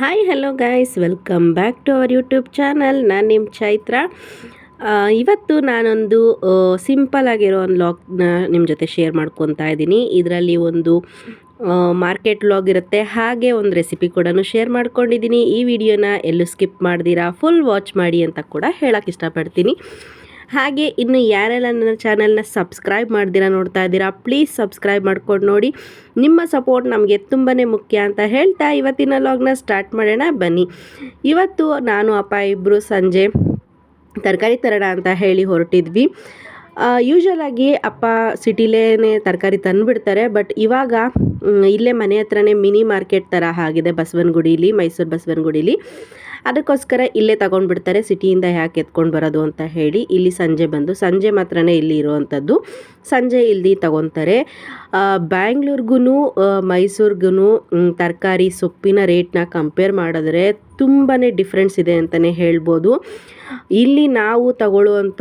Hi hello guys welcome back to our YouTube channel ನಾನು ನಿಮ್ಮ ಚೈತ್ರ. ಇವತ್ತು ನಾನೊಂದು ಸಿಂಪಲ್ ಆಗಿರೋ ಒಂದು ಲಾಗ್ನ ನಿಮ್ಮ ಜೊತೆ ಶೇರ್ ಮಾಡ್ಕೊತಾ ಇದ್ದೀನಿ. ಇದರಲ್ಲಿ ಒಂದು ಮಾರ್ಕೆಟ್ ಲಾಗ್ ಇರುತ್ತೆ. ಹಾಗೆ ಒಂದು ರೆಸಿಪಿ ಕೂಡ ಶೇರ್ ಮಾಡ್ಕೊಂಡಿದ್ದೀನಿ. ಈ ವಿಡಿಯೋನ ಎಲ್ಲೂ ಸ್ಕಿಪ್ ಮಾಡ್ದಿರಾ? ಫುಲ್ ವಾಚ್ ಮಾಡಿ ಅಂತ ಕೂಡ ಹೇಳೋಕ್ಕೆ ಇಷ್ಟಪಡ್ತೀನಿ. ಹಾಗೆ ಇನ್ನು ಯಾರೆಲ್ಲ ನನ್ನ ಚಾನಲ್ನ ಸಬ್ಸ್ಕ್ರೈಬ್ ಮಾಡ್ದಿರಾ ನೋಡ್ತಾ ಇದ್ದೀರಾ ಪ್ಲೀಸ್ ಸಬ್ಸ್ಕ್ರೈಬ್ ಮಾಡ್ಕೊಂಡು ನೋಡಿ. ನಿಮ್ಮ ಸಪೋರ್ಟ್ ನಮಗೆ ತುಂಬಾ ಮುಖ್ಯ ಅಂತ ಹೇಳ್ತಾ ಇವತ್ತಿನ ಲಾಗ್ನ ಸ್ಟಾರ್ಟ್ ಮಾಡೋಣ, ಬನ್ನಿ. ಇವತ್ತು ನಾನು, ಅಪ್ಪ ಇಬ್ಬರು ಸಂಜೆ ತರಕಾರಿ ತರೋಣ ಅಂತ ಹೇಳಿ ಹೊರಟಿದ್ವಿ. ಯೂಶ್ವಲ್ ಅಪ್ಪ ಸಿಟಿಲೇ ತರಕಾರಿ ತಂದುಬಿಡ್ತಾರೆ ಬಟ್ ಇವಾಗ ಇಲ್ಲೇ ಮನೆ ಹತ್ರನೇ ಮಿನಿ ಮಾರ್ಕೆಟ್ ಥರ ಆಗಿದೆ ಬಸವನಗುಡಿಲಿ, ಮೈಸೂರು ಬಸವನಗುಡಿಲಿ. ಅದಕ್ಕೋಸ್ಕರ ಇಲ್ಲೇ ತಗೊಂಡ್ಬಿಡ್ತಾರೆ, ಸಿಟಿಯಿಂದ ಯಾಕೆ ಎತ್ಕೊಂಡು ಬರೋದು ಅಂತ ಹೇಳಿ ಇಲ್ಲಿ ಸಂಜೆ ಬಂದು, ಸಂಜೆ ಮಾತ್ರನೇ ಇಲ್ಲಿ ಇರುವಂಥದ್ದು. ಸಂಜೆ ಇಲ್ಲಿ ತಗೊತಾರೆ. ಬ್ಯಾಂಗ್ಳೂರ್ಗೂ ಮೈಸೂರಿಗೂ ತರಕಾರಿ ಸೊಪ್ಪಿನ ರೇಟ್ನ ಕಂಪೇರ್ ಮಾಡಿದ್ರೆ ತುಂಬಾ ಡಿಫ್ರೆನ್ಸ್ ಇದೆ ಅಂತಲೇ ಹೇಳ್ಬೋದು. ಇಲ್ಲಿ ನಾವು ತಗೊಳ್ಳುವಂಥ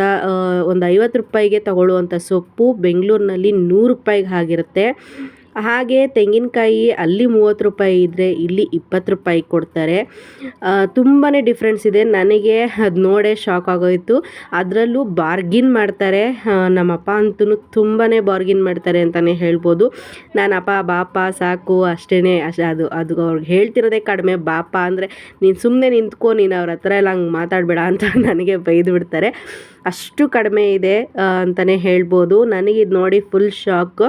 ಒಂದು ಐವತ್ತು ರೂಪಾಯಿಗೆ ತಗೊಳ್ಳುವಂಥ ಸೊಪ್ಪು ಬೆಂಗಳೂರಿನಲ್ಲಿ ನೂರು ರೂಪಾಯಿಗೆ ಆಗಿರುತ್ತೆ. ಹಾಗೆ ತೆಂಗಿನಕಾಯಿ ಅಲ್ಲಿ ಮೂವತ್ತು ರೂಪಾಯಿ ಇದ್ದರೆ ಇಲ್ಲಿ ಇಪ್ಪತ್ತು ರೂಪಾಯಿ ಕೊಡ್ತಾರೆ. ತುಂಬಾ ಡಿಫ್ರೆನ್ಸ್ ಇದೆ. ನನಗೆ ಅದು ನೋಡೇ ಶಾಕ್ ಆಗೋಯಿತು. ಅದರಲ್ಲೂ ಬಾರ್ಗಿನ್ ಮಾಡ್ತಾರೆ. ನಮ್ಮಪ್ಪ ಅಂತೂ ತುಂಬಾ ಬಾರ್ಗಿನ್ ಮಾಡ್ತಾರೆ ಅಂತಲೇ ಹೇಳ್ಬೋದು. ಅಪ್ಪ, ಬಾಪ ಸಾಕು ಅಷ್ಟೇ ಅಷ್ಟು ಅದು ಅದು ಅವ್ರಿಗೆ ಹೇಳ್ತಿರೋದೇ ಕಡಿಮೆ. ಬಾಪ ಅಂದರೆ ನೀನು ಸುಮ್ಮನೆ ನಿಂತ್ಕೊ, ನೀನು ಅವ್ರ ಹತ್ರ ಎಲ್ಲ ಹಂಗೆ ಮಾತಾಡಬೇಡ ಅಂತ ನನಗೆ ಬೈದು ಬಿಡ್ತಾರೆ. ಅಷ್ಟು ಕಡಿಮೆ ಇದೆ ಅಂತಲೇ ಹೇಳ್ಬೋದು. ನನಗಿದು ನೋಡಿ ಫುಲ್ ಶಾಕ್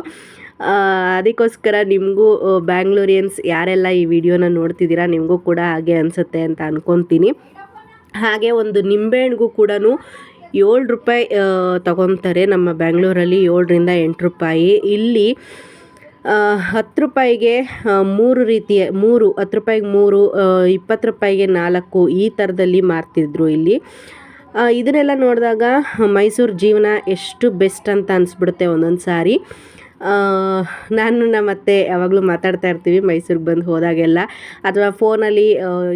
ಅದಕ್ಕೋಸ್ಕರ ನಿಮಗೂ ಬ್ಯಾಂಗ್ಳೂರಿಯನ್ಸ್ ಯಾರೆಲ್ಲ ಈ ವಿಡಿಯೋನ ನೋಡ್ತಿದ್ದೀರಾ, ನಿಮಗೂ ಕೂಡ ಹಾಗೆ ಅನಿಸುತ್ತೆ ಅಂತ ಅಂದ್ಕೊತೀನಿ ಹಾಗೆ ಒಂದು ನಿಂಬೆಹಣ್ಣಿಗೂ ಕೂಡ ಏಳು ರೂಪಾಯಿ ತಗೊತಾರೆ ನಮ್ಮ ಬ್ಯಾಂಗ್ಳೂರಲ್ಲಿ ಏಳರಿಂದ ಎಂಟು ರೂಪಾಯಿ. ಇಲ್ಲಿ ಹತ್ತು ರೂಪಾಯಿಗೆ ಮೂರು ರೀತಿಯ ಮೂರು, ಹತ್ತು ರೂಪಾಯಿಗೆ ಮೂರು ಇಪ್ಪತ್ತು ರೂಪಾಯಿಗೆ ನಾಲ್ಕು ಈ ಥರದಲ್ಲಿ ಮಾರ್ತಿದ್ರು ಇಲ್ಲಿ. ಇದನ್ನೆಲ್ಲ ನೋಡಿದಾಗ ಮೈಸೂರು ಜೀವನ ಎಷ್ಟು ಬೆಸ್ಟ್ ಅಂತ ಅನಿಸ್ಬಿಡುತ್ತೆ ಒಂದೊಂದು ಸಾರಿ ನಾನು ನಮ್ಮ ಅತ್ತೆ ಯಾವಾಗಲೂ ಮಾತಾಡ್ತಾ ಇರ್ತೀವಿ, ಮೈಸೂರಿಗೆ ಬಂದು ಹೋದಾಗೆಲ್ಲ. ಅಥವಾ ಫೋನಲ್ಲಿ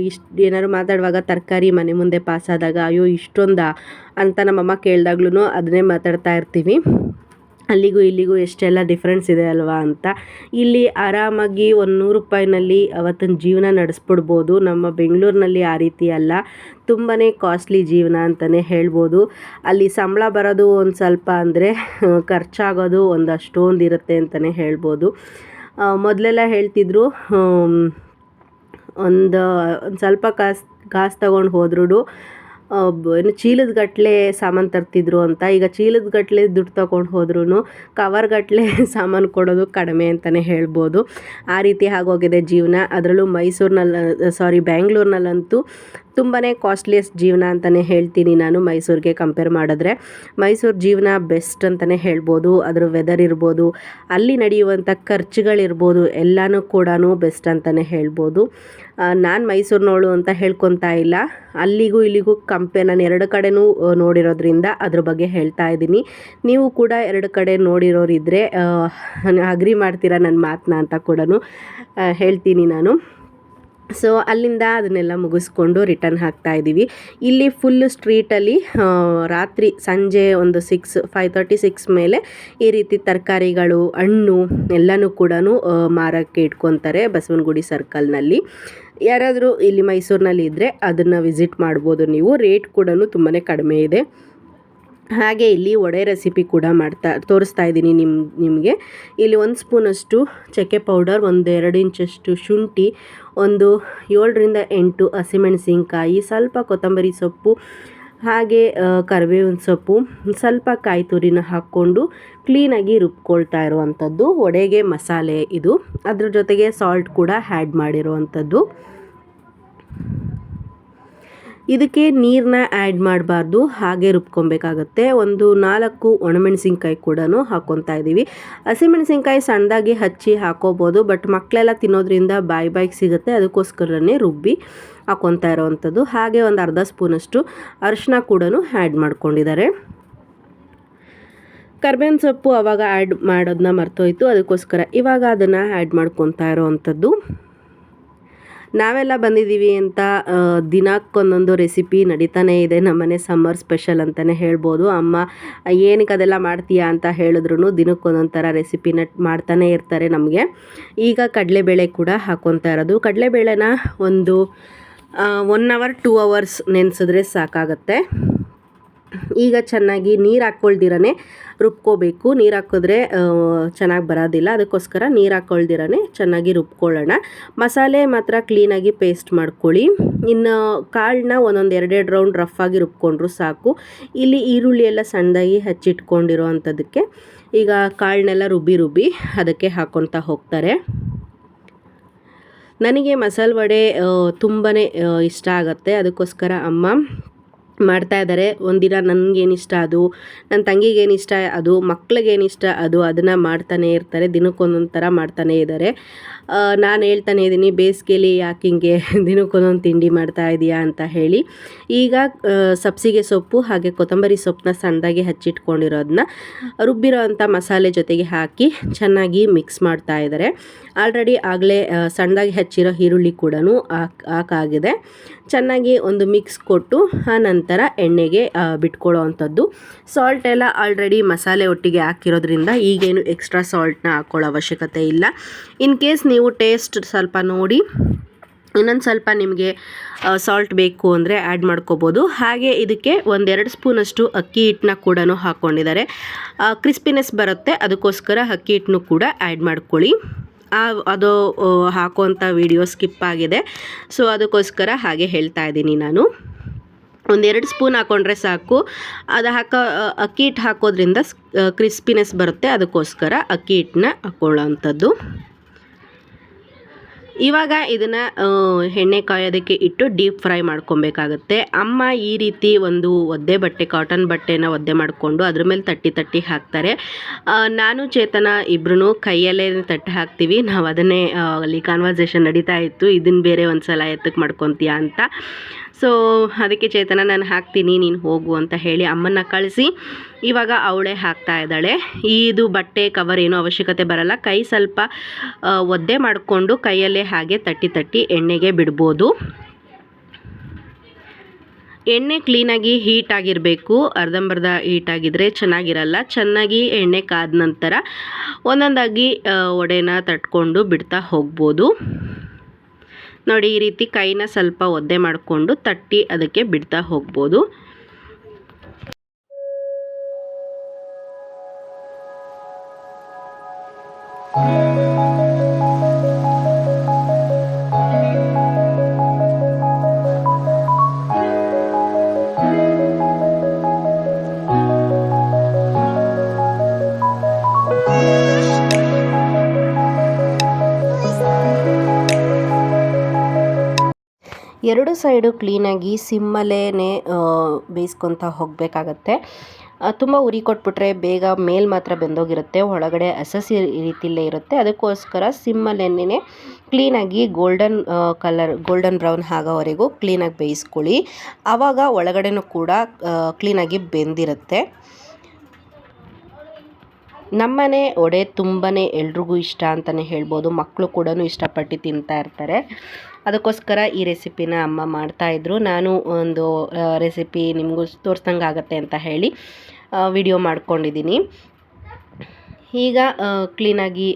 ಇಷ್ಟು ಏನಾದ್ರು ಮಾತಾಡುವಾಗ ತರಕಾರಿ ಮನೆ ಮುಂದೆ ಪಾಸಾದಾಗ ಅಯ್ಯೋ, ಇಷ್ಟೊಂದಾ? ಅಂತ ನಮ್ಮಮ್ಮ ಕೇಳಿದಾಗ್ಲೂ ಅದನ್ನೇ ಮಾತಾಡ್ತಾ ಇರ್ತೀವಿ. ಅಲ್ಲಿಗೂ ಇಲ್ಲಿಗೂ ಎಷ್ಟೆಲ್ಲ ಡಿಫ್ರೆನ್ಸ್ ಇದೆ ಅಲ್ವಾ ಅಂತ. ಇಲ್ಲಿ ಆರಾಮಾಗಿ ಒಂದು ನೂರು ರೂಪಾಯಿನಲ್ಲಿ ಅವತ್ತಿನ ಜೀವನ ನಡೆಸ್ಬಿಡ್ಬೋದು. ನಮ್ಮ ಬೆಂಗಳೂರಿನಲ್ಲಿ ಆ ರೀತಿ ಅಲ್ಲ. ತುಂಬಾ ಕಾಸ್ಟ್ಲಿ ಜೀವನ ಅಂತಲೇ ಹೇಳ್ಬೋದು. ಅಲ್ಲಿ ಸಂಬಳ ಬರೋದು ಒಂದು ಸ್ವಲ್ಪ ಅಂದರೆ ಖರ್ಚಾಗೋದು ಒಂದು ಅಷ್ಟೊಂದು ಇರುತ್ತೆ ಅಂತಲೇ ಹೇಳ್ಬೋದು. ಮೊದಲೆಲ್ಲ ಹೇಳ್ತಿದ್ರು ಒಂದು ಒಂದು ಸ್ವಲ್ಪ ಕಾಸು ಕಾಸು ತಗೊಂಡು ಹೋದ್ರೂ ಏನು ಚೀಲದ ಗಟ್ಟಲೆ ಸಾಮಾನು ತರ್ತಿದ್ರು ಅಂತ. ಈಗ ಚೀಲದ ಗಟ್ಟಲೆ ದುಡ್ಡು ತಗೊಂಡು ಹೋದ್ರೂ ಕವರ್ ಗಟ್ಟಲೆ ಸಾಮಾನು ಕೊಡೋದು ಕಡಿಮೆ ಅಂತಲೇ ಹೇಳ್ಬೋದು. ಆ ರೀತಿ ಆಗೋಗಿದೆ ಜೀವನ. ಅದರಲ್ಲೂ ಮೈಸೂರಿನಲ್ಲಿ ಸಾರಿ ಬ್ಯಾಂಗ್ಳೂರ್ನಲ್ಲಂತೂ ತುಂಬಾ ಕಾಸ್ಟ್ಲಿಯಸ್ ಜೀವನ ಅಂತಲೇ ಹೇಳ್ತೀನಿ ನಾನು ಮೈಸೂರಿಗೆ ಕಂಪೇರ್ ಮಾಡಿದ್ರೆ. ಮೈಸೂರು ಜೀವನ ಬೆಸ್ಟ್ ಅಂತಲೇ ಹೇಳ್ಬೋದು, ಅದರ ವೆದರ್ ಇರ್ಬೋದು, ಅಲ್ಲಿ ನಡೆಯುವಂಥ ಖರ್ಚುಗಳಿರ್ಬೋದು, ಎಲ್ಲನೂ ಕೂಡ ಬೆಸ್ಟ್ ಅಂತಲೇ ಹೇಳ್ಬೋದು. ನಾನು ಮೈಸೂರಿನವಳು ಅಂತ ಹೇಳ್ಕೊತಾ ಇಲ್ಲ. ಅಲ್ಲಿಗೂ ಇಲ್ಲಿಗೂ ಕಂಪೇ ನಾನು ಎರಡು ಕಡೆನೂ ನೋಡಿರೋದ್ರಿಂದ ಅದ್ರ ಬಗ್ಗೆ ಹೇಳ್ತಾ ಇದ್ದೀನಿ. ನೀವು ಕೂಡ ಎರಡು ಕಡೆ ನೋಡಿರೋರಿದ್ದರೆ ಅಗ್ರಿ ಮಾಡ್ತೀರಾ ನನ್ನ ಮಾತನ್ನ ಅಂತ ಕೂಡ ಹೇಳ್ತೀನಿ ನಾನು. ಸೊ ಅಲ್ಲಿಂದ ಅದನ್ನೆಲ್ಲ ಮುಗಿಸ್ಕೊಂಡು ರಿಟರ್ನ್ ಹಾಕ್ತಾ ಇದ್ದೀವಿ. ಇಲ್ಲಿ ಫುಲ್ ಸ್ಟ್ರೀಟಲ್ಲಿ ರಾತ್ರಿ ಸಂಜೆ ಒಂದು ಸಿಕ್ಸ್ ಫೈವ್ ತರ್ಟಿ ಸಿಕ್ಸ್ ಮೇಲೆ ಈ ರೀತಿ ತರಕಾರಿಗಳು, ಹಣ್ಣು ಎಲ್ಲನೂ ಕೂಡ ಮಾರಕ್ಕೆ ಇಟ್ಕೊತಾರೆ ಬಸವನಗುಡಿ ಸರ್ಕಲ್ನಲ್ಲಿ ಯಾರಾದರೂ ಇಲ್ಲಿ ಮೈಸೂರಿನಲ್ಲಿ ಇದ್ದರೆ ಅದನ್ನು ವಿಸಿಟ್ ಮಾಡ್ಬೋದು ನೀವು. ರೇಟ್ ಕೂಡ ತುಂಬಾ ಕಡಿಮೆ ಇದೆ. ಹಾಗೆ ಇಲ್ಲಿ ವಡೆ ರೆಸಿಪಿ ಕೂಡ ಮಾಡ್ತಾ, ತೋರಿಸ್ತಾ ಇದ್ದೀನಿ ನಿಮ್ಮ ನಿಮಗೆ. ಇಲ್ಲಿ ಒಂದು ಸ್ಪೂನಷ್ಟು ಚಕ್ಕೆ ಪೌಡರ್ ಒಂದು ಎರಡು ಇಂಚಷ್ಟು ಶುಂಠಿ, ಒಂದು ಏಳರಿಂದ ಎಂಟು ಹಸಿಮೆಣಸಿನ್ಕಾಯಿ ಸ್ವಲ್ಪ ಕೊತ್ತಂಬರಿ ಸೊಪ್ಪು, ಹಾಗೆ ಕರಿಬೇವಿನ ಸೊಪ್ಪು, ಸ್ವಲ್ಪ ಕಾಯಿ ತುರಿನ ಹಾಕ್ಕೊಂಡು ಕ್ಲೀನಾಗಿ ರುಬ್ಕೊಳ್ತಾ ಇರುವಂಥದ್ದು. ವಡೆಗೆ ಮಸಾಲೆ ಇದು. ಅದ್ರ ಜೊತೆಗೆ ಸಾಲ್ಟ್ ಕೂಡ ಆ್ಯಡ್ ಮಾಡಿರುವಂಥದ್ದು. ಇದಕ್ಕೆ ನೀರನ್ನ ಆ್ಯಡ್ ಮಾಡಬಾರ್ದು, ಹಾಗೆ ರುಬ್ಕೊಬೇಕಾಗತ್ತೆ. ಒಂದು ನಾಲ್ಕು ಒಣಮೆಣಸಿನ್ಕಾಯಿ ಕೂಡ ಹಾಕ್ಕೊತಾ ಇದ್ದೀವಿ ಹಸಿಮೆಣಸಿನ್ಕಾಯಿ ಸಣ್ಣದಾಗಿ ಹಚ್ಚಿ ಹಾಕೋಬೋದು ಬಟ್ ಮಕ್ಕಳೆಲ್ಲ ತಿನ್ನೋದ್ರಿಂದ ಬಾಯಿ ಬಾಯಿಗೆ ಸಿಗುತ್ತೆ, ಅದಕ್ಕೋಸ್ಕರನೇ ರುಬ್ಬಿ ಹಾಕ್ಕೊತಾ ಇರೋವಂಥದ್ದು. ಹಾಗೆ ಒಂದು ಅರ್ಧ ಸ್ಪೂನಷ್ಟು ಅರಿಶಿನ ಕೂಡ ಆ್ಯಡ್ ಮಾಡ್ಕೊಂಡಿದ್ದಾರೆ. ಕರ್ಬೇವಿನ ಸೊಪ್ಪು ಅವಾಗ ಆ್ಯಡ್ ಮಾಡೋದನ್ನ ಮರ್ತೋಯ್ತು, ಅದಕ್ಕೋಸ್ಕರ ಇವಾಗ ಅದನ್ನು ಆ್ಯಡ್ ಮಾಡ್ಕೊತಾ ಇರೋವಂಥದ್ದು. ನಾವೆಲ್ಲ ಬಂದಿದ್ದೀವಿ ಅಂತ ದಿನಕ್ಕೊಂದೊಂದು ರೆಸಿಪಿ ನಡೀತಾನೇ ಇದೆ. ನಮ್ಮನೆ ಸಮ್ಮರ್ ಸ್ಪೆಷಲ್ ಅಂತಲೇ ಹೇಳ್ಬೋದು. ಅಮ್ಮ, ಏನಕ್ಕೆ ಅದೆಲ್ಲ ಮಾಡ್ತೀಯಾ ಅಂತ ಹೇಳಿದ್ರು ದಿನಕ್ಕೊಂದೊಂದು ಥರ ರೆಸಿಪಿನ ಮಾಡ್ತಾನೆ ಇರ್ತಾರೆ ನಮಗೆ. ಈಗ ಕಡಲೆಬೇಳೆ ಕೂಡ ಹಾಕ್ಕೊತಾ ಇರೋದು. ಕಡಲೆಬೇಳೆನ ಒಂದು ಒನ್ ಅವರ್ ಟೂ ಅವರ್ಸ್ ನೆನೆಸಿದ್ರೆ ಸಾಕಾಗತ್ತೆ. ಈಗ ಚೆನ್ನಾಗಿ ನೀರು ಹಾಕ್ಕೊಳ್ದಿರೇ ರುಬ್ಕೋಬೇಕು. ನೀರು ಹಾಕಿದ್ರೆ ಚೆನ್ನಾಗಿ ಬರೋದಿಲ್ಲ. ಅದಕ್ಕೋಸ್ಕರ ನೀರು ಹಾಕ್ಕೊಳ್ದಿರೇ ಚೆನ್ನಾಗಿ ರುಬ್ಕೊಳ್ಳೋಣ. ಮಸಾಲೆ ಮಾತ್ರ ಕ್ಲೀನಾಗಿ ಪೇಸ್ಟ್ ಮಾಡ್ಕೊಳ್ಳಿ. ಇನ್ನು ಕಾಳನ್ನ ಒಂದೊಂದು ಎರಡೆರಡು ರೌಂಡ್ ರಫ್ ಆಗಿ ರುಬ್ಕೊಂಡ್ರು ಸಾಕು. ಇಲ್ಲಿ ಈರುಳ್ಳಿ ಎಲ್ಲ ಸಣ್ಣದಾಗಿ ಹಚ್ಚಿಟ್ಕೊಂಡಿರೋ ಅಂಥದ್ದಕ್ಕೆ ಈಗ ಕಾಳನ್ನೆಲ್ಲ ರುಬ್ಬಿ ರುಬ್ಬಿ ಅದಕ್ಕೆ ಹಾಕ್ಕೊತಾ ಹೋಗ್ತಾರೆ. ನನಗೆ ಮಸಾಲೆ ವಡೆ ತುಂಬಾ ಇಷ್ಟ ಆಗುತ್ತೆ. ಅದಕ್ಕೋಸ್ಕರ ಅಮ್ಮ ಮಾಡ್ತಾ ಇದ್ದಾರೆ ಒಂದಿನ ನನಗೇನಿಷ್ಟ ಅದು ನನ್ನ ತಂಗಿಗೇನಿಷ್ಟ ಅದು, ಮಕ್ಳಿಗೇನಿಷ್ಟ ಅದು, ಅದನ್ನು ಮಾಡ್ತಾನೆ ಇರ್ತಾರೆ. ದಿನಕ್ಕೊಂದೊಂದು ಥರ ಮಾಡ್ತಾನೆ ಇದ್ದಾರೆ ನಾನು ಹೇಳ್ತಾನೆ ಇದ್ದೀನಿ ಬೇಸಿಗೆಲಿ ಯಾಕೆ ಹಿಂಗೆ ದಿನಕ್ಕೊಂದೊಂದು ತಿಂಡಿ ಮಾಡ್ತಾ ಇದೆಯಾ ಅಂತ ಹೇಳಿ. ಈಗ ಸಬ್ಸಿಗೆ ಸೊಪ್ಪು ಹಾಗೆ ಕೊತ್ತಂಬರಿ ಸೊಪ್ಪನ್ನ ಸಣ್ಣದಾಗಿ ಹಚ್ಚಿಟ್ಕೊಂಡಿರೋದನ್ನ ರುಬ್ಬಿರೋ ಅಂಥ ಮಸಾಲೆ ಜೊತೆಗೆ ಹಾಕಿ ಚೆನ್ನಾಗಿ ಮಿಕ್ಸ್ ಮಾಡ್ತಾ ಇದ್ದಾರೆ ಆಲ್ರೆಡಿ ಆಗಲೇ ಸಣ್ಣದಾಗಿ ಹಚ್ಚಿರೋ ಈರುಳ್ಳಿ ಕೂಡ ಹಾಕ್, ಹಾಕಾಗಿದೆ. ಚೆನ್ನಾಗಿ ಒಂದು ಮಿಕ್ಸ್ ಕೊಟ್ಟು, ಆ ನಂತರ ಎಣ್ಣೆಗೆ ಬಿಟ್ಕೊಳ್ಳೋ ಅಂಥದ್ದು. ಸಾಲ್ಟ್ ಎಲ್ಲ ಆಲ್ರೆಡಿ ಮಸಾಲೆ ಒಟ್ಟಿಗೆ ಹಾಕಿರೋದ್ರಿಂದ ಈಗೇನು ಎಕ್ಸ್ಟ್ರಾ ಸಾಲ್ಟ್ನ ಹಾಕ್ಕೊಳ್ಳೋ ಅವಶ್ಯಕತೆ ಇಲ್ಲ. ಇನ್ ಕೇಸ್ ನೀವು ಟೇಸ್ಟ್ ಸ್ವಲ್ಪ ನೋಡಿ, ಇನ್ನೊಂದು ಸ್ವಲ್ಪ ನಿಮಗೆ ಸಾಲ್ಟ್ ಬೇಕು ಅಂದರೆ ಆ್ಯಡ್ ಮಾಡ್ಕೋಬೋದು. ಹಾಗೆ ಇದಕ್ಕೆ ಒಂದೆರಡು ಸ್ಪೂನಷ್ಟು ಅಕ್ಕಿ ಹಿಟ್ಟನ್ನ ಕೂಡ ಹಾಕ್ಕೊಂಡಿದ್ದಾರೆ ಕ್ರಿಸ್ಪಿನೆಸ್ ಬರುತ್ತೆ, ಅದಕ್ಕೋಸ್ಕರ ಅಕ್ಕಿ ಹಿಟ್ಟನ್ನು ಕೂಡ ಆ್ಯಡ್ ಮಾಡ್ಕೊಳ್ಳಿ. ಅದು ಆ, ಹಾಕುವಂಥ ವಿಡಿಯೋ ಸ್ಕಿಪ್ ಆಗಿದೆ. ಸೊ ಅದಕ್ಕೋಸ್ಕರ ಹಾಗೆ ಹೇಳ್ತಾ ಇದ್ದೀನಿ ನಾನು. ಒಂದೆರಡು ಸ್ಪೂನ್ ಹಾಕ್ಕೊಂಡ್ರೆ ಸಾಕು. ಅದು ಹಾಕೋ ಅಕ್ಕಿ ಹಿಟ್ಟು ಹಾಕೋದ್ರಿಂದ ಕ್ರಿಸ್ಪಿನೆಸ್ ಬರುತ್ತೆ. ಅದಕ್ಕೋಸ್ಕರ ಅಕ್ಕಿ ಹಿಟ್ಟನ್ನ ಹಾಕ್ಕೊಳ್ಳೋ ಅಂಥದ್ದು ಇವಾಗ ಇದನ್ನು ಎಣ್ಣೆ ಕಾಯೋದಕ್ಕೆ ಇಟ್ಟು ಡೀಪ್ ಫ್ರೈ ಮಾಡ್ಕೊಬೇಕಾಗತ್ತೆ. ಅಮ್ಮ ಈ ರೀತಿ ಒಂದು ಒದ್ದೆ ಬಟ್ಟೆ, ಕಾಟನ್ ಬಟ್ಟೆನ ಒದ್ದೆ ಮಾಡಿಕೊಂಡು ಅದ್ರ ಮೇಲೆ ತಟ್ಟಿ ತಟ್ಟಿ ಹಾಕ್ತಾರೆ. ನಾನು, ಚೇತನ ಇಬ್ರು ಕೈಯಲ್ಲೇ ತಟ್ಟಿ ಹಾಕ್ತೀವಿ. ನಾವು ಅದನ್ನೇ ಅಲ್ಲಿ ಕಾನ್ವರ್ಸೇಷನ್ ನಡೀತಾ ಇತ್ತು. ಇದನ್ನು ಬೇರೆ ಒಂದು ಸಲ ಎತ್ತಕ್ಕೆ ಮಾಡ್ಕೊತೀಯಾ ಅಂತ. ಸೊ ಅದಕ್ಕೆ ಚೇತನ ನಾನು ಹಾಕ್ತೀನಿ, ನೀನು ಹೋಗು ಅಂತ ಹೇಳಿ ಅಮ್ಮನ್ನ ಕಳಿಸಿ. ಇವಾಗ ಅವಳೇ ಹಾಕ್ತಾ ಇದ್ದಾಳೆ. ಇದು ಬಟ್ಟೆ ಕವರ್ ಏನೂ ಅವಶ್ಯಕತೆ ಬರಲ್ಲ. ಕೈ ಸ್ವಲ್ಪ ಒದ್ದೆ ಮಾಡಿಕೊಂಡು ಕೈಯಲ್ಲೇ ಹಾಗೆ ತಟ್ಟಿ ತಟ್ಟಿ ಎಣ್ಣೆಗೆ ಬಿಡ್ಬೋದು. ಎಣ್ಣೆ ಕ್ಲೀನಾಗಿ ಹೀಟ್ ಆಗಿರಬೇಕು. ಅರ್ಧಂಬರ್ಧ ಹೀಟ್ ಆಗಿದ್ರೆ ಚೆನ್ನಾಗಿರಲ್ಲ. ಚೆನ್ನಾಗಿ ಎಣ್ಣೆ ಕಾದ ನಂತರ ಒಂದೊಂದಾಗಿ ಒಡೆನ ತಟ್ಕೊಂಡು ಬಿಡ್ತಾ ಹೋಗ್ಬೋದು. ನೋಡಿ ಈ ರೀತಿ ಕೈನ ಸ್ವಲ್ಪ ಒದ್ದೆ ಮಾಡಿಕೊಂಡು ತಟ್ಟಿ ಅದಕ್ಕೆ ಬಿಡ್ತಾ ಹೋಗ್ಬೋದು. ಎರಡು ಸೈಡು ಕ್ಲೀನಾಗಿ ಸಿಮ್ಮಲ್ಲೇ ಬೇಯಿಸ್ಕೊತಾ ಹೋಗಬೇಕಾಗತ್ತೆ. ತುಂಬ ಉರಿ ಕೊಟ್ಬಿಟ್ರೆ ಬೇಗ ಮೇಲ್ ಮಾತ್ರ ಬೆಂದೋಗಿರುತ್ತೆ, ಒಳಗಡೆ ಹಸಸಿ ರೀತಿಲೇ ಇರುತ್ತೆ. ಅದಕ್ಕೋಸ್ಕರ ಸಿಮ್ಮಲ್ಲೇನೆ ಕ್ಲೀನಾಗಿ ಗೋಲ್ಡನ್ ಕಲರ್, ಗೋಲ್ಡನ್ ಬ್ರೌನ್ ಆಗೋವರೆಗೂ ಕ್ಲೀನಾಗಿ ಬೇಯಿಸ್ಕೊಳ್ಳಿ. ಆವಾಗ ಒಳಗಡೆನೂ ಕೂಡ ಕ್ಲೀನಾಗಿ ಬೆಂದಿರುತ್ತೆ. ನಮ್ಮನೆ ಒಡೆ ತುಂಬಾ ಎಲ್ರಿಗೂ ಇಷ್ಟ ಅಂತಲೇ ಹೇಳ್ಬೋದು. ಮಕ್ಕಳು ಕೂಡ ಇಷ್ಟಪಟ್ಟು ತಿಂತಾ ಇರ್ತಾರೆ. ಅದಕ್ಕೋಸ್ಕರ ಈ ರೆಸಿಪಿನ ಅಮ್ಮ ಮಾಡ್ತಾಯಿದ್ರು ನಾನು ಒಂದು ರೆಸಿಪಿ ನಿಮಗೂ ತೋರಿಸ್ದಂಗೆ ಆಗುತ್ತೆ ಅಂತ ಹೇಳಿ ವಿಡಿಯೋ ಮಾಡ್ಕೊಂಡಿದ್ದೀನಿ. ಈಗ ಕ್ಲೀನಾಗಿ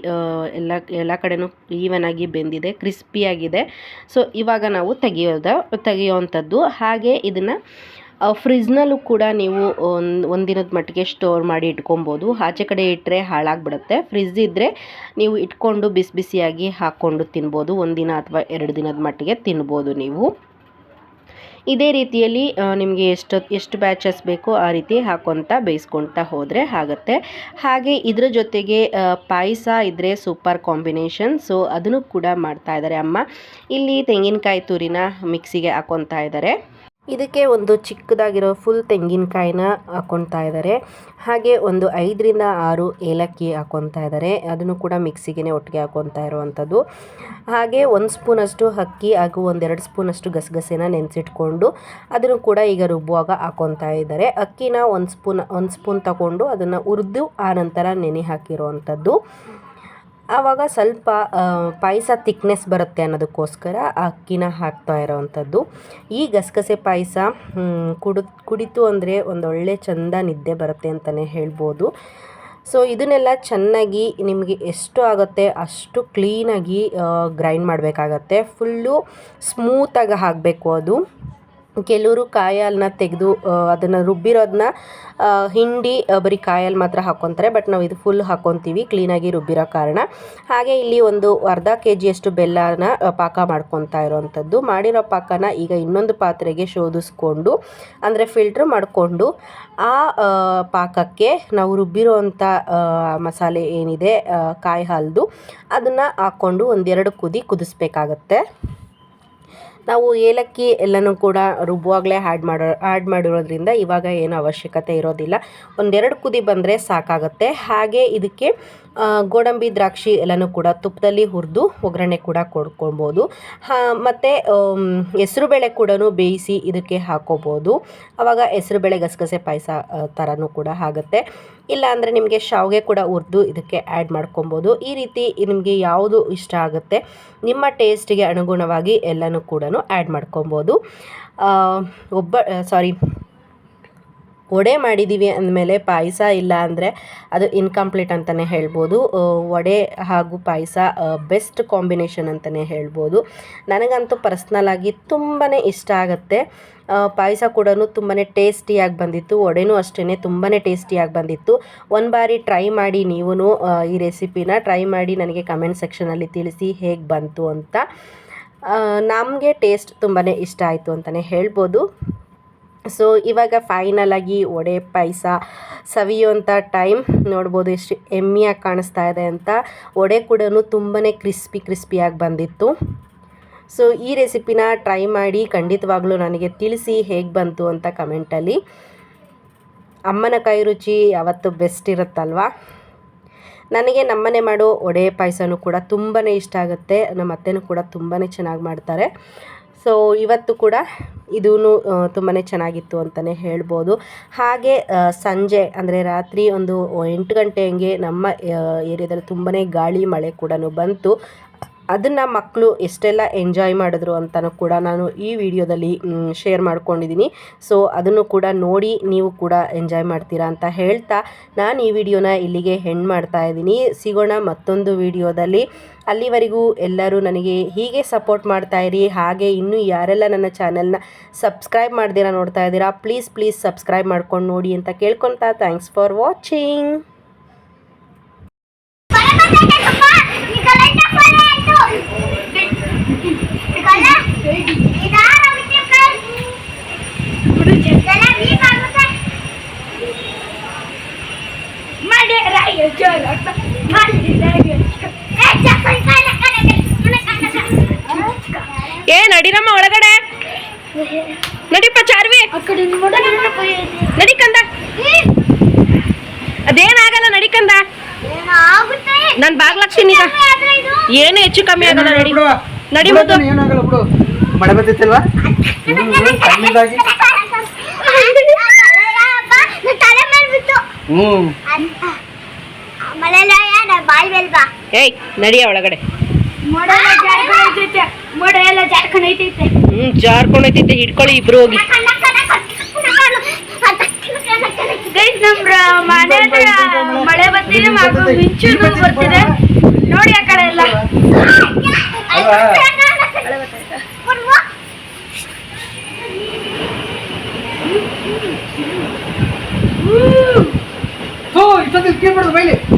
ಎಲ್ಲ ಎಲ್ಲ ಕಡೆನೂ ಈವನಾಗಿ ಬೆಂದಿದೆ, ಕ್ರಿಸ್ಪಿಯಾಗಿದೆ. ಸೊ, ಇವಾಗ ನಾವು ತೆಗಿಯೋದ, ತೆಗಿಯೋವಂಥದ್ದು. ಹಾಗೆ ಇದನ್ನು ಫ್ರಿಜ್ನಲ್ಲೂ ಕೂಡ ನೀವು ಒಂದು, ಒಂದಿನದ ಮಟ್ಟಿಗೆ ಸ್ಟೋರ್ ಮಾಡಿ ಇಟ್ಕೊಬೋದು. ಆಚೆ ಕಡೆ ಇಟ್ಟರೆ ಹಾಳಾಗ್ಬಿಡುತ್ತೆ. ಫ್ರಿಜ್ ಇದ್ದರೆ ನೀವು ಇಟ್ಕೊಂಡು ಬಿಸಿ ಬಿಸಿಯಾಗಿ ಹಾಕ್ಕೊಂಡು ತಿನ್ಬೋದು. ಒಂದಿನ ಅಥವಾ ಎರಡು ದಿನದ ಮಟ್ಟಿಗೆ ತಿನ್ಬೋದು ನೀವು. ಇದೇ ರೀತಿಯಲ್ಲಿ ನಿಮಗೆ ಎಷ್ಟು ಎಷ್ಟು ಬ್ಯಾಚಸ್ ಬೇಕೋ ಆ ರೀತಿ ಹಾಕ್ಕೊತ ಬೇಯಿಸ್ಕೊಳ್ತಾ ಹೋದರೆ ಆಗುತ್ತೆ. ಹಾಗೆ ಇದರ ಜೊತೆಗೆ ಪಾಯಸ ಇದ್ದರೆ ಸೂಪರ್ ಕಾಂಬಿನೇಷನ್ ಸೊ ಅದನ್ನು ಕೂಡ ಮಾಡ್ತಾ ಇದ್ದಾರೆ ಅಮ್ಮ. ಇಲ್ಲಿ ತೆಂಗಿನಕಾಯಿ ತುರಿನ ಮಿಕ್ಸಿಗೆ ಹಾಕ್ಕೊತಾ ಇದ್ದಾರೆ ಇದಕ್ಕೆ ಒಂದು ಚಿಕ್ಕದಾಗಿರೋ ಫುಲ್ ತೆಂಗಿನಕಾಯಿನ ಹಾಕ್ಕೊತಾ ಇದ್ದಾರೆ ಹಾಗೆ ಒಂದು ಐದರಿಂದ ಆರು ಏಲಕ್ಕಿ ಹಾಕೊತಾ ಇದ್ದಾರೆ ಅದನ್ನು ಕೂಡ ಮಿಕ್ಸಿಗೆ ಒಟ್ಟಿಗೆ ಹಾಕ್ಕೊತಾ ಇರುವಂಥದ್ದು. ಹಾಗೆ ಒಂದು ಸ್ಪೂನಷ್ಟು ಅಕ್ಕಿ ಹಾಗೂ ಒಂದೆರಡು ಸ್ಪೂನಷ್ಟು ಗಸಗಸೆನ ನೆನೆಸಿಟ್ಕೊಂಡು ಅದನ್ನು ಕೂಡ ಈಗ ರುಬ್ಬುವಾಗ ಹಾಕ್ಕೊತಾ ಇದ್ದಾರೆ ಅಕ್ಕಿನ ಒಂದು ಸ್ಪೂನ್ ಒಂದು ಸ್ಪೂನ್ ತಗೊಂಡು ಅದನ್ನು ಹುರಿದು ಆ ನಂತರ ನೆನೆ ಹಾಕಿರುವಂಥದ್ದು. ಆವಾಗ ಸ್ವಲ್ಪ ಪಾಯಸ ತಿಕ್ನೆಸ್ ಬರುತ್ತೆ ಅನ್ನೋದಕ್ಕೋಸ್ಕರ ಅಕ್ಕಿನ ಹಾಕ್ತಾ ಇರೋವಂಥದ್ದು. ಈ ಗಸಗಸೆ ಪಾಯಸ ಕುಡ, ಕುಡಿತು ಅಂದರೆ ಒಂದೊಳ್ಳೆ ಚಂದ ನಿದ್ದೆ ಬರುತ್ತೆ ಅಂತಲೇ ಹೇಳ್ಬೋದು. ಸೊ ಇದನ್ನೆಲ್ಲ ಚೆನ್ನಾಗಿ ನಿಮಗೆ ಎಷ್ಟು ಆಗುತ್ತೆ ಅಷ್ಟು ಕ್ಲೀನಾಗಿ ಗ್ರೈಂಡ್ ಮಾಡಬೇಕಾಗತ್ತೆ. ಫುಲ್ಲು ಸ್ಮೂತಾಗಿ ಹಾಕಬೇಕು ಅದು. ಕೆಲವರು ಕಾಯಿ ತೆಗೆದು ಅದನ್ನು ರುಬ್ಬಿರೋದನ್ನ ಹಿಂಡಿ ಬರೀ ಕಾಯಲ್ಲಿ ಮಾತ್ರ ಹಾಕ್ಕೊತಾರೆ ಬಟ್ ನಾವು ಇದು ಫುಲ್ ಹಾಕ್ಕೊತೀವಿ ಕ್ಲೀನಾಗಿ ರುಬ್ಬಿರೋ ಕಾರಣ. ಹಾಗೆ ಇಲ್ಲಿ ಒಂದು ಅರ್ಧ ಕೆ ಜಿಯಷ್ಟು ಬೆಲ್ಲನ ಪಾಕ ಮಾಡ್ಕೊತಾ ಇರೋವಂಥದ್ದು ಮಾಡಿರೋ ಪಾಕನ ಈಗ ಇನ್ನೊಂದು ಪಾತ್ರೆಗೆ ಶೋಧಿಸ್ಕೊಂಡು, ಅಂದರೆ ಫಿಲ್ಟ್ರ್ ಮಾಡಿಕೊಂಡು, ಆ ಪಾಕಕ್ಕೆ ನಾವು ರುಬ್ಬಿರೋವಂಥ ಮಸಾಲೆ ಏನಿದೆ ಕಾಯಿ ಹಾಲದು, ಅದನ್ನು ಹಾಕ್ಕೊಂಡು ಒಂದೆರಡು ಕುದಿ ಕುದಿಸ್ಬೇಕಾಗತ್ತೆ. ನಾವು ಏಲಕ್ಕಿ ಎಲ್ಲನೂ ಕೂಡ ರುಬ್ಬುವಾಗಲೇ ಆ್ಯಡ್ ಮಾಡೋ ಆ್ಯಡ್ ಮಾಡಿರೋದ್ರಿಂದ ಇವಾಗ ಏನು ಅವಶ್ಯಕತೆ ಇರೋದಿಲ್ಲ. ಒಂದೆರಡು ಕುದಿ ಬಂದರೆ ಸಾಕಾಗುತ್ತೆ. ಹಾಗೆ ಇದಕ್ಕೆ ಗೋಡಂಬಿ, ದ್ರಾಕ್ಷಿ ಎಲ್ಲನೂ ಕೂಡ ತುಪ್ಪದಲ್ಲಿ ಹುರಿದು ಒಗ್ಗರಣೆ ಕೂಡ ಕೊಡ್ಕೊಬೋದು ಮತ್ತು ಹೆಸ್ರುಬೇಳೆ ಕೂಡ ಬೇಯಿಸಿ ಇದಕ್ಕೆ ಹಾಕೋಬೋದು. ಆವಾಗ ಹೆಸ್ರುಬೇಳೆ ಗಸಗಸೆ ಪಾಯಸ ಥರನೂ ಕೂಡ ಆಗುತ್ತೆ. ಇಲ್ಲ ಅಂದರೆ ನಿಮಗೆ ಶಾವಿಗೆ ಕೂಡ ಹುರಿದು ಇದಕ್ಕೆ ಆ್ಯಡ್ ಮಾಡ್ಕೊಬೋದು ಈ ರೀತಿ ನಿಮಗೆ ಯಾವುದು ಇಷ್ಟ ಆಗುತ್ತೆ, ನಿಮ್ಮ ಟೇಸ್ಟಿಗೆ ಅನುಗುಣವಾಗಿ ಎಲ್ಲನೂ ಕೂಡ ಆ್ಯಡ್ ಮಾಡ್ಕೊಬೋದು ಒಬ್ಬ ಸಾರಿ ವಡೆ ಮಾಡಿದ್ದೀವಿ ಅಂದಮೇಲೆ ಪಾಯಸ ಇಲ್ಲ ಅಂದರೆ ಅದು ಇನ್ಕಂಪ್ಲೀಟ್ ಅಂತಲೇ ಹೇಳ್ಬೋದು. ವಡೆ ಹಾಗೂ ಪಾಯಸ ಬೆಸ್ಟ್ ಕಾಂಬಿನೇಷನ್ ಅಂತಲೇ ಹೇಳ್ಬೋದು. ನನಗಂತೂ ಪರ್ಸ್ನಲಾಗಿ ತುಂಬಾ ಇಷ್ಟ ಆಗುತ್ತೆ. ಪಾಯಸ ಕೂಡ ತುಂಬಾ ಟೇಸ್ಟಿಯಾಗಿ ಬಂದಿತ್ತು. ವಡೆನೂ ಅಷ್ಟೇ ತುಂಬಾ ಟೇಸ್ಟಿಯಾಗಿ ಬಂದಿತ್ತು. ಒಂದು ಬಾರಿ ಟ್ರೈ ಮಾಡಿ ನೀವು ಈ ರೆಸಿಪಿನ ಟ್ರೈ ಮಾಡಿ ನನಗೆ ಕಮೆಂಟ್ ಸೆಕ್ಷನಲ್ಲಿ ತಿಳಿಸಿ ಹೇಗೆ ಬಂತು ಅಂತ. ನಮಗೆ ಟೇಸ್ಟ್ ತುಂಬಾ ಇಷ್ಟ ಆಯಿತು ಅಂತಲೇ ಹೇಳ್ಬೋದು. ಸೊ ಇವಾಗ ಫೈನಲಾಗಿ ವಡೆ ಪಾಯಸ ಸವಿಯುವಂಥ ಟೈಮ್ ನೋಡ್ಬೋದು ಎಷ್ಟು ಎಮ್ಮಿಯಾಗಿ ಕಾಣಿಸ್ತಾ ಇದೆ ಅಂತ. ವಡೆ ಕೂಡ ತುಂಬಾ ಕ್ರಿಸ್ಪಿ ಕ್ರಿಸ್ಪಿಯಾಗಿ ಬಂದಿತ್ತು. ಸೊ ಈ ರೆಸಿಪಿನ ಟ್ರೈ ಮಾಡಿ ಖಂಡಿತವಾಗ್ಲೂ ನನಗೆ ತಿಳಿಸಿ ಹೇಗೆ ಬಂತು ಅಂತ ಕಮೆಂಟಲ್ಲಿ ಅಮ್ಮನ ಕೈ ರುಚಿ ಯಾವತ್ತು ಬೆಸ್ಟ್ ಇರುತ್ತಲ್ವಾ? ನನಗೆ ನಮ್ಮನೆ ಮಾಡೋ ವಡೆ ಪಾಯಸನೂ ಕೂಡ ತುಂಬಾ ಇಷ್ಟ ಆಗುತ್ತೆ. ನಮ್ಮ ಅತ್ತೆನೂ ಕೂಡ ತುಂಬಾ ಚೆನ್ನಾಗಿ ಮಾಡ್ತಾರೆ. ಸೊ ಇವತ್ತು ಕೂಡ ಇದೂ ತುಂಬಾ ಚೆನ್ನಾಗಿತ್ತು ಅಂತಲೇ ಹೇಳ್ಬೋದು. ಹಾಗೆ ಸಂಜೆ, ಅಂದರೆ ರಾತ್ರಿ ಒಂದು ಎಂಟು ಗಂಟೆ ಹಂಗೆ ನಮ್ಮ ಏರಿಯಾದಲ್ಲಿ ತುಂಬಾ ಗಾಳಿ, ಮಳೆ ಕೂಡ ಬಂತು. ಅದನ್ನು ಮಕ್ಕಳು ಎಷ್ಟೆಲ್ಲ ಎಂಜಾಯ್ ಮಾಡಿದ್ರು ಅಂತಲೂ ಕೂಡ ನಾನು ಈ ವಿಡಿಯೋದಲ್ಲಿ ಶೇರ್ ಮಾಡ್ಕೊಂಡಿದ್ದೀನಿ ಸೊ ಅದನ್ನು ಕೂಡ ನೋಡಿ ನೀವು ಕೂಡ ಎಂಜಾಯ್ ಮಾಡ್ತೀರಾ ಅಂತ ಹೇಳ್ತಾ ನಾನು ಈ ವಿಡಿಯೋನ ಇಲ್ಲಿಗೆ ಹೆಣ್ಣು ಮಾಡ್ತಾ ಇದ್ದೀನಿ ಸಿಗೋಣ ಮತ್ತೊಂದು ವಿಡಿಯೋದಲ್ಲಿ. ಅಲ್ಲಿವರೆಗೂ ಎಲ್ಲರೂ ನನಗೆ ಹೀಗೆ ಸಪೋರ್ಟ್ ಮಾಡ್ತಾ ಇರಿ. ಹಾಗೆ ಇನ್ನೂ ಯಾರೆಲ್ಲ ನನ್ನ ಚಾನೆಲ್ನ ಸಬ್ಸ್ಕ್ರೈಬ್ ಮಾಡ್ದಿರಾ ನೋಡ್ತಾ ಇದ್ದೀರಾ ಪ್ಲೀಸ್ ಪ್ಲೀಸ್ ಸಬ್ಸ್ಕ್ರೈಬ್ ಮಾಡ್ಕೊಂಡು ನೋಡಿ ಅಂತ ಕೇಳ್ಕೊತಾ. ಥ್ಯಾಂಕ್ಸ್ ಫಾರ್ ವಾಚಿಂಗ್ ಭಾಗಲಕ್ಷ್ಮಿ ಈಗ ಏನು ಹೆಚ್ಚು ಕಮ್ಮಿ ಆಗಲ್ಲ ನಡಿ ನಡಿ ಬಿಡು ಮಳೆ ಬಂದಿತ್ತಲ್ವಾ ಸಣ್ಣದಾಗಿ ಹ್ಮ್ ಏಯ್ ನಡಿಯ ಒಳಗಡೆ ಹ್ಮ್ ಜಾರ್ಕೊಂಡ್ ಐತೈತೆ ಹಿಡ್ಕೊಳ್ಳಿ ಇಬ್ರು ಹೋಗಿ ನಮ್ ಮನೆ ಹತ್ರ ಮಳೆ ಬರ್ತಿದೆ ಮಿಂಚು ಬರ್ತಿದೆ ನೋಡಿ ಆ ಕಡೆ ಎಲ್ಲ.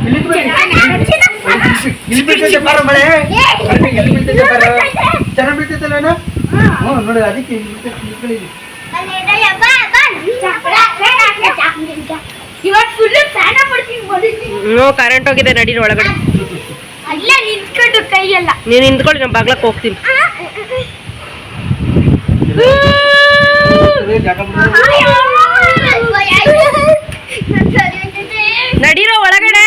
ಇಲ್ಲಿ ಬೈಲಿ. ಇಲ್ಲಿ ಬೀಳ್ತೈತೆ ಬಾರೋ ಮಳೆ. ಬೀಳ್ತೈತೆ ಚೆನ್ನಾಗಿ ಬೀಳ್ತೈತಲ್ವೇನೋ ಹ್ಞೂ ನೋಡಿ ಅದಕ್ಕೆ ಇಲ್ಲಿ ಬೀಳ್ತೈತೆ. ಇವತ್ತು ಫುಲ್ ಸ್ನಾನ ಮಾಡ್ತೀನಿ ಮೊದಲು ನೋ ಕರೆಂಟ್ ಹೋಗಿದೆ ನಡೀರಿ ಒಳಗಡೆ. ಅಲ್ಲೇ ನಿಂತ್ಕೊಂಡು ಕೈಯೆಲ್ಲ. ನೀನು ನಿಂತ್ಕೊಳ್ಳಿ ನಾನು ಬಾಗ್ಲಕ್ಕೆ ಹೋಗ್ತೀನಿ. ನಡೀರೋ ಒಳಗಡೆ.